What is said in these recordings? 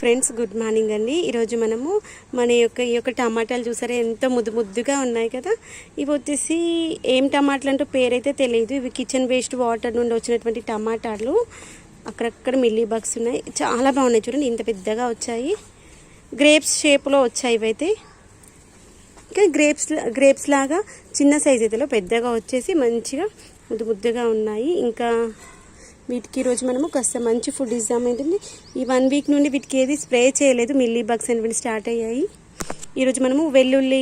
Friends good morning అండి. ఈరోజు మనము మన యొక్క ఈ యొక్క టమాటాలు చూసారా ఎంత ముద్దు ముద్దుగా ఉన్నాయి కదా. ఇవి వచ్చేసి ఏం టమాటాలు అంటూ పేరైతే తెలియదు. ఇవి కిచెన్ వేస్ట్ వాటర్ నుండి వచ్చినటువంటి టమాటాలు. అక్కడక్కడ మిల్లీ బగ్స్ ఉన్నాయి. చాలా బాగున్నాయి చూడండి ఇంత పెద్దగా వచ్చాయి. గ్రేప్స్ షేప్లో వచ్చాయి ఇవైతే. ఇంకా గ్రేప్స్ గ్రేప్స్ లాగా చిన్న సైజ్ అయితే పెద్దగా వచ్చేసి మంచిగా ముద్దు ముద్దుగా ఉన్నాయి. ఇంకా వీటికి ఈరోజు మనము కాస్త మంచి ఫుడ్ ఇస్తాం ఏంటంటే ఈ వన్ వీక్ నుండి వీటికి ఏది స్ప్రే చేయలేదు. మిల్లీ బగ్స్ అనేవి స్టార్ట్ అయ్యాయి. ఈరోజు మనము వెల్లుల్లి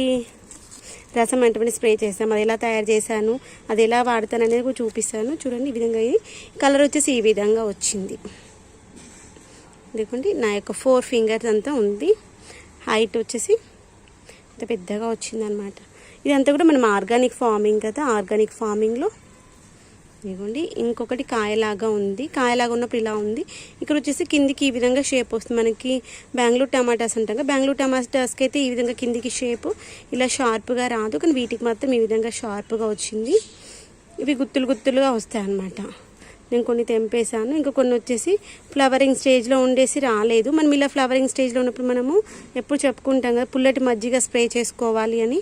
రసం అంటే స్ప్రే చేస్తాం అది ఎలా తయారు చేశాను అది ఎలా వాడతాను అనేది కూడా చూపిస్తాను. చూడండి ఈ విధంగా ఇది కలర్ వచ్చేసి ఈ విధంగా వచ్చింది. ఎందుకంటే నా యొక్క ఫోర్ ఫింగర్స్ అంతా ఉంది. హైట్ వచ్చేసి ఇంత పెద్దగా వచ్చిందనమాట ఇదంతా కూడా మనం ఆర్గానిక్ ఫార్మింగ్ కదా ఆర్గానిక్ ఫార్మింగ్లో ఇదిగోండి ఇంకొకటి కాయలాగా ఉంది. కాయలాగా ఉన్నప్పుడు ఇలా ఉంది. ఇక్కడ వచ్చేసి కిందికి ఈ విధంగా షేప్ వస్తుంది. మనకి బెంగళూరు టమాటాస్ అంటాం కదా బెంగళూరు టమాటాస్కి అయితే ఈ విధంగా కిందికి షేప్ ఇలా షార్ప్గా రాదు. కానీ వీటికి మాత్రం ఈ విధంగా షార్ప్గా వచ్చింది. ఇవి గుత్తులు గుత్తులుగా వస్తాయి అన్నమాట. నేను కొన్ని తెంపేశాను. ఇంకా కొన్ని వచ్చేసి ఫ్లవరింగ్ స్టేజ్లో ఉండేసి రాలేదు. మనం ఇలా ఫ్లవరింగ్ స్టేజ్లో ఉన్నప్పుడు మనము ఎప్పుడు చెప్పుకుంటాం కదా పుల్లటి మజ్జిగ స్ప్రే చేసుకోవాలి అని.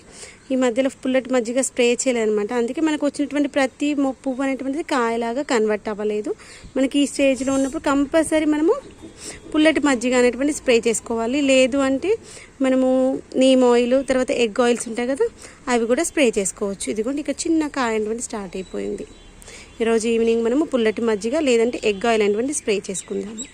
ఈ మధ్యలో పుల్లటి మజ్జిగ స్ప్రే చేయలేదనమాట అందుకే మనకు వచ్చినటువంటి ప్రతి పువ్వు అనేటువంటిది కాయలాగా కన్వర్ట్ అవ్వలేదు. మనకి ఈ స్టేజ్లో ఉన్నప్పుడు కంపల్సరీ మనము పుల్లటి మజ్జిగ అనేటువంటి స్ప్రే చేసుకోవాలి. లేదు అంటే మనము నీమ్ ఆయిల్ తర్వాత ఎగ్ ఆయిల్స్ ఉంటాయి కదా అవి కూడా స్ప్రే చేసుకోవచ్చు. ఇదిగోండి ఇక్కడ చిన్న కాయ అనేటువంటి స్టార్ట్ అయిపోయింది. ఈరోజు ఈవినింగ్ మనము పుల్లటి మజ్జిగ లేదంటే ఎగ్ ఆయిల్ అనేటువంటి స్ప్రే చేసుకుందాము.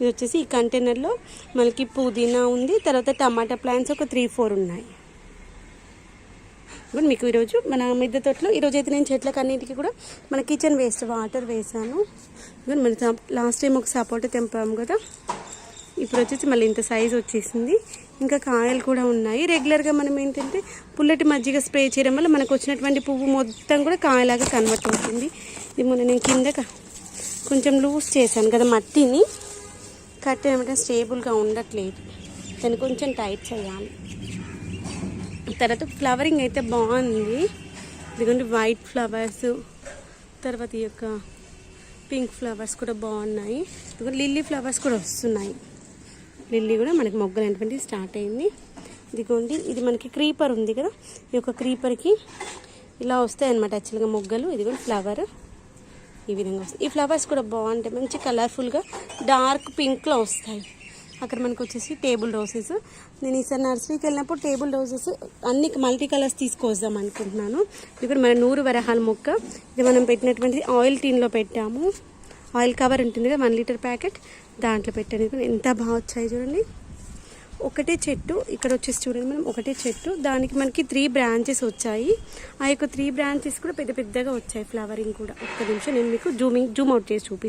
ఇది వచ్చేసి ఈ కంటైనర్లో మనకి పుదీనా ఉంది తర్వాత టమాటా ప్లాంట్స్ ఒక త్రీ ఫోర్ ఉన్నాయి. ఇప్పుడు మీకు ఈరోజు మన మిద్దె తోటలో ఈరోజు అయితే నేను చెట్లకు అన్నిటికీ కూడా మన కిచెన్ వేస్ట్ వాటర్ వేసాను ఇప్పుడు మన లాస్ట్ టైం ఒక సపోటా తెంపాము కదా. ఇప్పుడు వచ్చేసి మళ్ళీ ఇంత సైజ్ వచ్చేసింది. ఇంకా కాయలు కూడా ఉన్నాయి. రెగ్యులర్గా మనం ఏంటంటే పుల్లటి మజ్జిగ స్ప్రే చేయడం వల్ల మనకు వచ్చినటువంటి పువ్వు మొత్తం కూడా కాయలాగా కన్వర్ట్ అవుతుంది. ఇది మొన్న నేను కింద క- కొంచెం లూజ్ చేశాను కదా మట్టిని. కట్టేమంటే స్టేబుల్గా ఉండట్లేదు. దాన్ని కొంచెం టైట్ చేయాలి. తర్వాత ఫ్లవరింగ్ అయితే బాగుంది. ఎందుకంటే వైట్ ఫ్లవర్స్. తర్వాత ఈ యొక్క పింక్ ఫ్లవర్స్ కూడా బాగున్నాయి. ఎందుకంటే లిల్లీ ఫ్లవర్స్ కూడా వస్తున్నాయి. లిల్లీ కూడా మనకి మొగ్గలు అనేటువంటి స్టార్ట్ అయింది. ఇదిగోండి ఇది మనకి క్రీపర్ ఉంది కదా. ఈ యొక్క క్రీపర్కి ఇలా వస్తాయి అనమాట యాక్చువల్గా మొగ్గలు. ఇది కూడా ఫ్లవర్. ఈ విధంగా వస్తాయి ఈ ఫ్లవర్స్ కూడా బాగుంటాయి. మంచి కలర్ఫుల్గా డార్క్ పింక్లో వస్తాయి. అక్కడ మనకు వచ్చేసి టేబుల్ రోసెస్. నేను ఈసారి నర్సరీకి వెళ్ళినప్పుడు టేబుల్ రోసెస్ అన్ని మల్టీ కలర్స్ తీసుకొద్దాం అనుకుంటున్నాను. ఇక్కడ మన నూరు వరహాల మొక్క. ఇది మనం పెట్టినటువంటి ఆయిల్ టీన్లో పెట్టాము. ఆయిల్ కవర్ ఉంటుంది కదా వన్ లీటర్ ప్యాకెట్. దాంట్లో పెట్టాను. ఎంత బాగా వచ్చాయి చూడండి. ఒకటే చెట్టు ఇక్కడ వచ్చేసి చూడండి మనం ఒకటే చెట్టు. దానికి మనకి త్రీ బ్రాంచెస్ వచ్చాయి. ఆ యొక్క త్రీ బ్రాంచెస్ కూడా పెద్ద పెద్దగా వచ్చాయి ఫ్లవరింగ్ కూడా. ఒక్క నిమిషం నేను మీకు జూమింగ్ జూమ్ అవుట్ చేసి చూపిస్తాను